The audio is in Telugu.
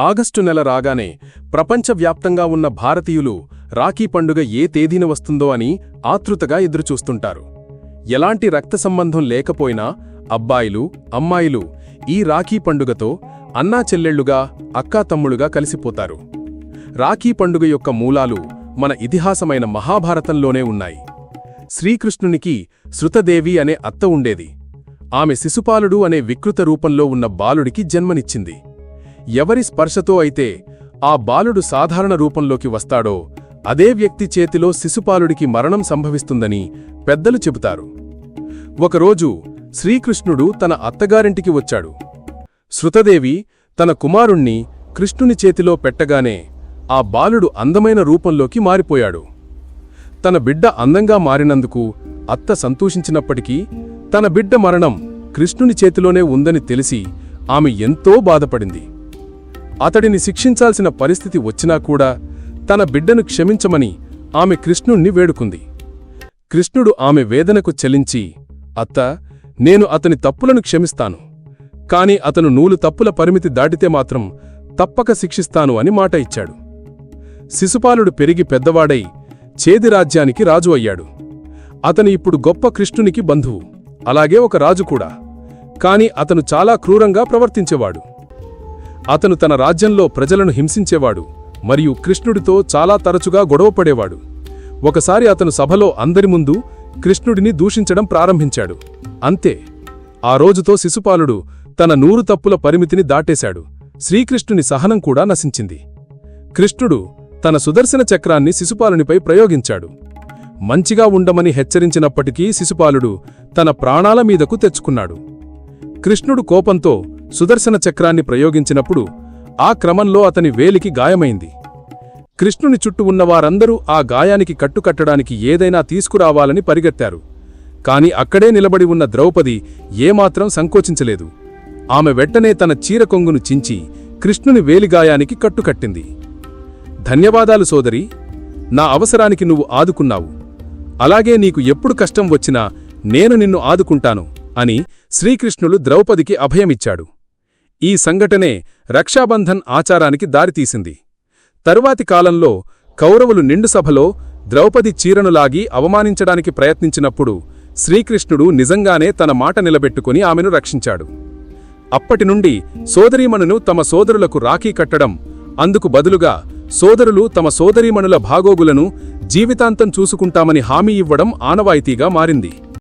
ఆగస్టు నెల రాగానే ప్రపంచవ్యాప్తంగా ఉన్న భారతీయులు రాఖీ పండుగ ఏ తేదీన వస్తుందో అని ఆతృతగా ఎదురుచూస్తుంటారు. ఎలాంటి రక్త సంబంధం లేకపోయినా అబ్బాయిలు అమ్మాయిలు ఈ రాఖీ పండుగతో అన్నా చెల్లెళ్ళుగా అక్కాతమ్ములుగా కలిసిపోతారు. రాఖీ పండుగ యొక్క మూలాలు మన ఇతిహాసమైన మహాభారతంలోనే ఉన్నాయి. శ్రీకృష్ణునికి శృతదేవి అనే అత్త ఉండేది. ఆమె శిశుపాలుడు అనే వికృత రూపంలో ఉన్న బాలుడికి జన్మనిచ్చింది. ఎవరి స్పర్శతో అయితే ఆ బాలుడు సాధారణ రూపంలోకి వస్తాడో అదే వ్యక్తి చేతిలో శిశుపాలుడికి మరణం సంభవిస్తుందని పెద్దలు చెబుతారు. ఒకరోజు శ్రీకృష్ణుడు తన అత్తగారింటికి వచ్చాడు. శృతదేవి తన కుమారుణ్ణి కృష్ణుని చేతిలో పెట్టగానే ఆ బాలుడు అందమైన రూపంలోకి మారిపోయాడు. తన బిడ్డ అందంగా మారినందుకు అత్త సంతోషించినప్పటికీ తన బిడ్డ మరణం కృష్ణుని చేతిలోనే ఉందని తెలిసి ఆమె ఎంతో బాధపడింది. అతడిని శిక్షించాల్సిన పరిస్థితి వచ్చినా కూడా తన బిడ్డను క్షమించమని ఆమె కృష్ణుణ్ణి వేడుకుంది. కృష్ణుడు ఆమె వేదనకు చెలించి అత్త నేను అతని తప్పులను క్షమిస్తాను. కాని అతను నూలు తప్పుల పరిమితి దాటితే మాత్రం తప్పక శిక్షిస్తాను అని మాట ఇచ్చాడు. శిశుపాలుడు పెరిగి పెద్దవాడై చేది రాజ్యానికి రాజు అయ్యాడు. అతను ఇప్పుడు గొప్ప కృష్ణునికి బంధువు. అలాగే ఒక రాజు కూడా. కాని అతను చాలా క్రూరంగా ప్రవర్తించేవాడు. అతను తన రాజ్యంలో ప్రజలను హింసించేవాడు మరియు కృష్ణుడితో చాలా తరచుగా గొడవపడేవాడు ఒకసారి అతను సభలో అందరి ముందు కృష్ణుడిని దూషించడం ప్రారంభించాడు. అంతే. ఆ రోజుతో శిశుపాలుడు తన నూరు తప్పుల పరిమితిని దాటేశాడు. శ్రీకృష్ణుని సహనం కూడా నశించింది. కృష్ణుడు తన సుదర్శన చక్రాన్ని శిశుపాలునిపై ప్రయోగించాడు. మంచిగా ఉండమని హెచ్చరించినప్పటికీ శిశుపాలుడు తన ప్రాణాల మీదకు తెచ్చుకున్నాడు. కృష్ణుడు కోపంతో సుదర్శన చక్రాన్ని ప్రయోగించినప్పుడు ఆ క్రమంలో అతని వేలికి గాయమైంది. కృష్ణుని చుట్టూ ఉన్నవారందరూ ఆ గాయానికి కట్టుకట్టడానికి ఏదైనా తీసుకురావాలని పరిగెత్తారు. కాని అక్కడే నిలబడి ఉన్న ద్రౌపది ఏమాత్రం సంకోచించలేదు. ఆమె వెంటనే తన చీర కొంగును చించి కృష్ణుని వేలిగాయానికి కట్టుకట్టింది. ధన్యవాదాలు సోదరి. నా అవసరానికి నువ్వు ఆదుకున్నావు. అలాగే నీకు ఎప్పుడు కష్టం వచ్చినా నేను నిన్ను ఆదుకుంటాను అని శ్రీకృష్ణులు ద్రౌపదికి అభయమిచ్చాడు. ఈ సంఘటనే రక్షాబంధన్ ఆచారానికి దారితీసింది. తరువాతి కాలంలో కౌరవులు నిండు సభలో ద్రౌపది చీరను లాగి అవమానించడానికి ప్రయత్నించినప్పుడు శ్రీకృష్ణుడు నిజంగానే తన మాట నిలబెట్టుకుని ఆమెను రక్షించాడు. అప్పటినుండి సోదరీమణును తమ సోదరులకు రాఖీ కట్టడం అందుకు బదులుగా సోదరులు తమ సోదరీమణుల భాగోగులను జీవితాంతం చూసుకుంటామని హామీ ఇవ్వడం ఆనవాయితీగా మారింది.